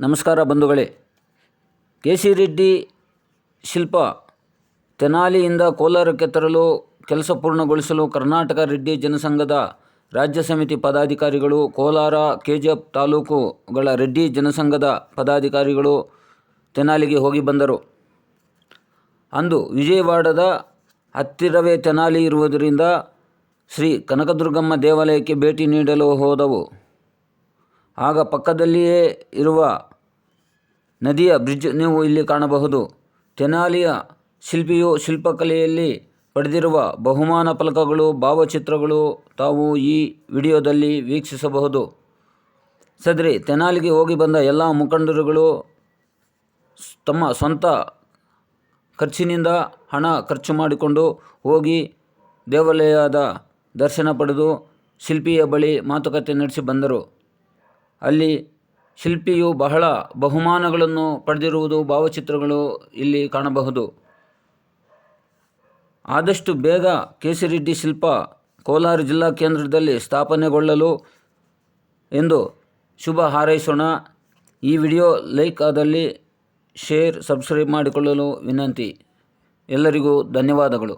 ನಮಸ್ಕಾರ ಬಂಧುಗಳೇ. K C Reddy ಶಿಲ್ಪ ತೆನಾಲಿಯಿಂದ ಕೋಲಾರಕ್ಕೆ ತರಲು ಕೆಲಸ ಪೂರ್ಣಗೊಳಿಸಲು ಕರ್ನಾಟಕ ರೆಡ್ಡಿ ಜನಸಂಘದ ರಾಜ್ಯ ಸಮಿತಿ ಪದಾಧಿಕಾರಿಗಳು, ಕೋಲಾರ ಕೆಜಿಎಫ್ ತಾಲೂಕುಗಳ ರೆಡ್ಡಿ ಜನಸಂಘದ ಪದಾಧಿಕಾರಿಗಳು ತೆನಾಲಿಗೆ ಹೋಗಿ ಬಂದರು. ಅಂದು ವಿಜಯವಾಡದ ಹತ್ತಿರವೇ ತೆನಾಲಿ ಇರುವುದರಿಂದ ಶ್ರೀ ಕನಕದುರ್ಗಮ್ಮ ದೇವಾಲಯಕ್ಕೆ ಭೇಟಿ ನೀಡಲು ಹೋದವು. ಆಗ ಪಕ್ಕದಲ್ಲಿಯೇ ಇರುವ ನದಿಯ ಬ್ರಿಡ್ಜ್ ನೀವು ಇಲ್ಲಿ ಕಾಣಬಹುದು. ತೆನಾಲಿಯ ಶಿಲ್ಪಿಯು ಶಿಲ್ಪಕಲೆಯಲ್ಲಿ ಪಡೆದಿರುವ ಬಹುಮಾನ ಫಲಕಗಳು, ಭಾವಚಿತ್ರಗಳು ತಾವು ಈ ವಿಡಿಯೋದಲ್ಲಿ ವೀಕ್ಷಿಸಬಹುದು. ಸದ್ರಿ, ತೆನಾಲಿಗೆ ಹೋಗಿ ಬಂದ ಎಲ್ಲ ಮುಖಂಡರುಗಳು ತಮ್ಮ ಸ್ವಂತ ಖರ್ಚಿನಿಂದ ಹಣ ಖರ್ಚು ಮಾಡಿಕೊಂಡು ಹೋಗಿ ದೇವಾಲಯದ ದರ್ಶನ ಪಡೆದು ಶಿಲ್ಪಿಯ ಬಳಿ ಮಾತುಕತೆ ನಡೆಸಿ ಬಂದರು. ಅಲ್ಲಿ ಶಿಲ್ಪಿಯು ಬಹಳ ಬಹುಮಾನಗಳನ್ನು ಪಡೆದಿರುವುದು ಭಾವಚಿತ್ರಗಳು ಇಲ್ಲಿ ಕಾಣಬಹುದು. ಆದಷ್ಟು ಬೇಗ ಕೇಸಿರೆಡ್ಡಿ ಶಿಲ್ಪ ಕೋಲಾರ ಜಿಲ್ಲಾ ಕೇಂದ್ರದಲ್ಲಿ ಸ್ಥಾಪನೆಗೊಳ್ಳಲು ಎಂದು ಶುಭ ಹಾರೈಸೋಣ. ಈ ವಿಡಿಯೋ ಲೈಕ್ ಆದಲ್ಲಿ ಶೇರ್, ಸಬ್ಸ್ಕ್ರೈಬ್ ಮಾಡಿಕೊಳ್ಳಲು ವಿನಂತಿ. ಎಲ್ಲರಿಗೂ ಧನ್ಯವಾದಗಳು.